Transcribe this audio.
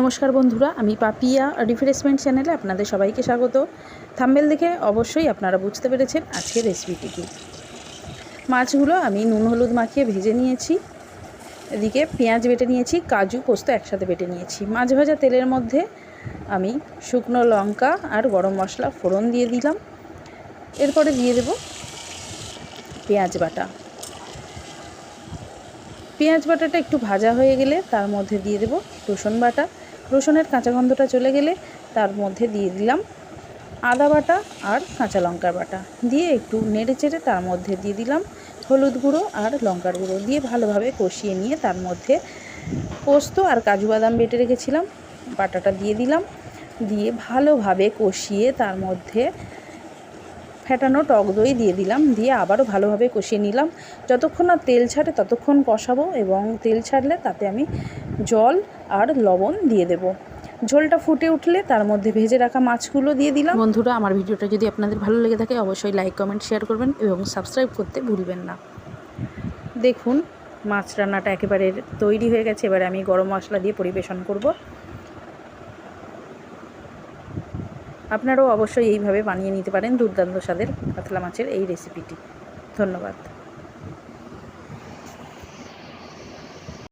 নমস্কার বন্ধুরা, আমি পাপিয়া রিফ্রেশমেন্ট চ্যানেলে আপনাদের সবাইকে স্বাগত। থাম্বেল দেখে অবশ্যই আপনারা বুঝতে পেরেছেন আজকের রেসিপিটি কী মাছগুলো আমি নুন হলুদ মাখিয়ে ভেজে নিয়েছি। এদিকে পেঁয়াজ বেটে নিয়েছি, কাজু পোস্ত একসাথে বেটে নিয়েছি। মাছ ভাজা তেলের মধ্যে আমি শুকনো লঙ্কা আর গরম মশলা ফোড়ন দিয়ে দিলাম। এরপরে দিয়ে দেব পেঁয়াজ বাটা। পেঁয়াজ বাটাটা একটু ভাজা হয়ে গেলে তার মধ্যে দিয়ে দেব রসুন বাটা। রসুনের কাঁচা গন্ধটা চলে গেলে তার মধ্যে দিয়ে দিলাম আদা বাটা আর কাঁচা লঙ্কার বাটা। দিয়ে একটু নেড়ে চেড়ে তার মধ্যে দিয়ে দিলাম হলুদ গুঁড়ো আর লঙ্কার গুঁড়ো। দিয়ে ভালোভাবে কষিয়ে নিয়ে তার মধ্যে পোস্ত আর কাজু বাদাম বেটে রেখেছিলাম। বাটাটা দিয়ে দিলাম। দিয়ে ভালোভাবে কষিয়ে তার মধ্যে ফেটানো টক দই দিয়ে দিলাম দিয়ে আবারও ভালোভাবে কষিয়ে নিলাম। যতক্ষণ না তেল ছাড়ে ততক্ষণ কষাবো এবং তেল ছাড়লে তাতে আমি জল আর লবণ দিয়ে দেব। ঝোলটা ফুটে উঠলে তার মধ্যে ভেজে রাখা মাছগুলো দিয়ে দিলাম। বন্ধুরা আমার ভিডিওটা যদি আপনাদের ভালো লেগে থাকে অবশ্যই লাইক কমেন্ট শেয়ার করবেন এবং সাবস্ক্রাইব করতে ভুলবেন না। দেখুন মাছ রান্নাটা একেবারে তৈরি হয়ে গেছে। এবারে আমি গরম মশলা দিয়ে পরিবেশন করব। আপনারাও অবশ্যই এইভাবে বানিয়ে নিতে পারেন দুর্দান্ত স্বাদের কাতলা মাছের এই রেসিপিটি ধন্যবাদ।